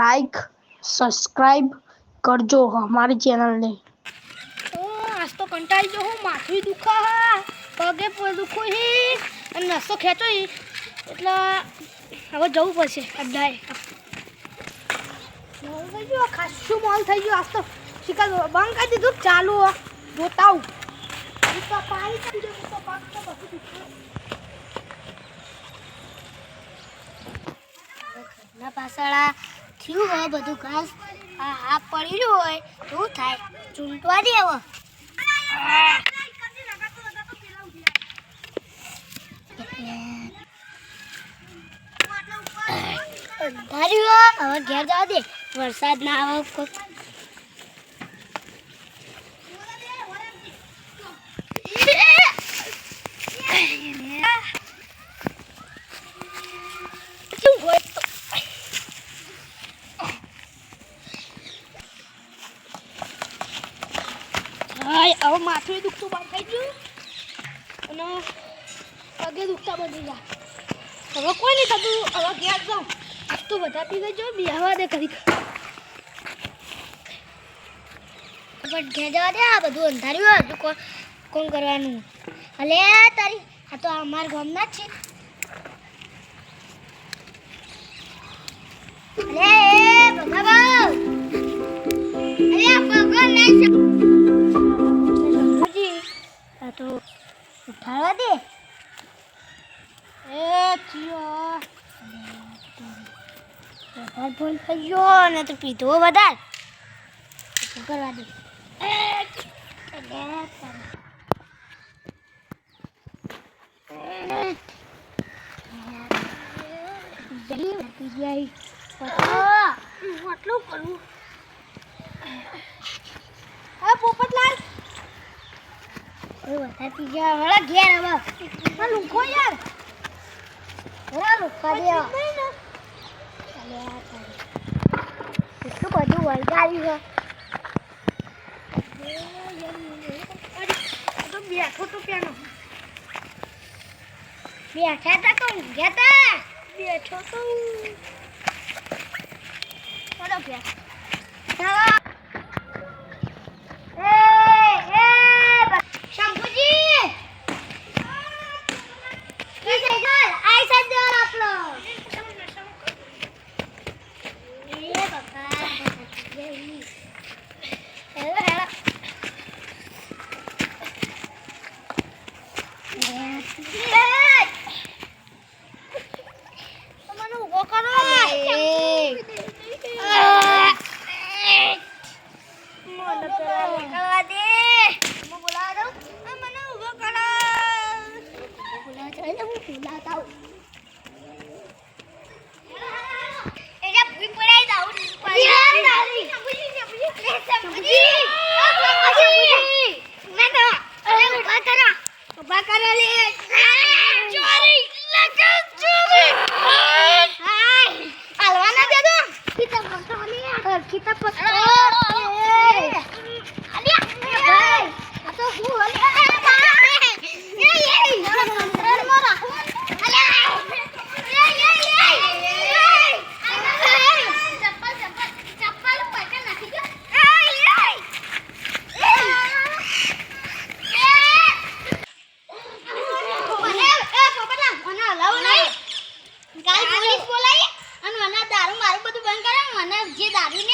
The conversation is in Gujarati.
લાઈક સબસ્ક્રાઈબ કરજો અમારી ચેનલને. આજ તો કંટાળી જો હું, માથું દુખા પગે દુખું છે અને નસો ખેંચો એટલે હવે જવું પડશે અડ્ડાએ મોલ થઈ ગયો ખાસું મોલ થઈ ગયો, આજ તો શિકાર બંધ કરી દીધું, ચાલુ જોતા આવું તો પાણી કરી તો પાછળ થયું હોય બધું ઘાસ આ આ પડ્યું હોય તો થાય? ચૂંટવા દે હવે. હવે ઘેર જવા દે. વરસાદ ના આવે કોઈ શું હોય તો? હાય હવે માથું દુખતું બંધ થઈ ગયું. અને પગે દુખતા બંધ ગયા. હવે કોઈ નહીં થતું. હવે ઘેર જાઉં. આજ તો બધા પી જો બિહાવા દે કરી. પણ ઘેર જવા દે, આ બધું અંધાર્યું હોય તો કોણ કોણ કરવાનું? અલે, તારી આ તો અમારા ગામના જ છે. અલે, એ તો ઉઠાડવા દે? એ ભૂલ થઈ ગયો ને તો પીધો વધારે. શું કરવા દે. જલ્દી આટલું કરવું વધારે પી ગયા. વળા ઘેર હવે આ લુખો યાર. વળા લુખા દે. ચાલે આ તારે. એટલું બધું વળગાડ્યું છે. બેઠો તો પેનો બેઠા તા. તો ઊંઘ્યા તા બેઠો તો ચલો ગયા ચાલો એ એ શંભુજી કી છે ઘર આઈ સાદ દો આપણો એ બકા હેલો હેલો મને ઊભો કરો મને પેલા નીકળવા દે હું બોલાવા દઉં આ મને ઊભો કરો બોલાવા ચાલે હું બોલાવતા આવું એજા ભૂઈ પડાઈ દાઉ યાર દાદી શંભુજી શંભુજી શંભુજી શંભુજી ના ના અરે ઊભા કરો ઊભા કરો લે ચોરી લગા ચોરી હાય હાલવાના દે દો કીતા પકડો લે કીતા પકડો અલિયા આ તો હું મને જે દારૂ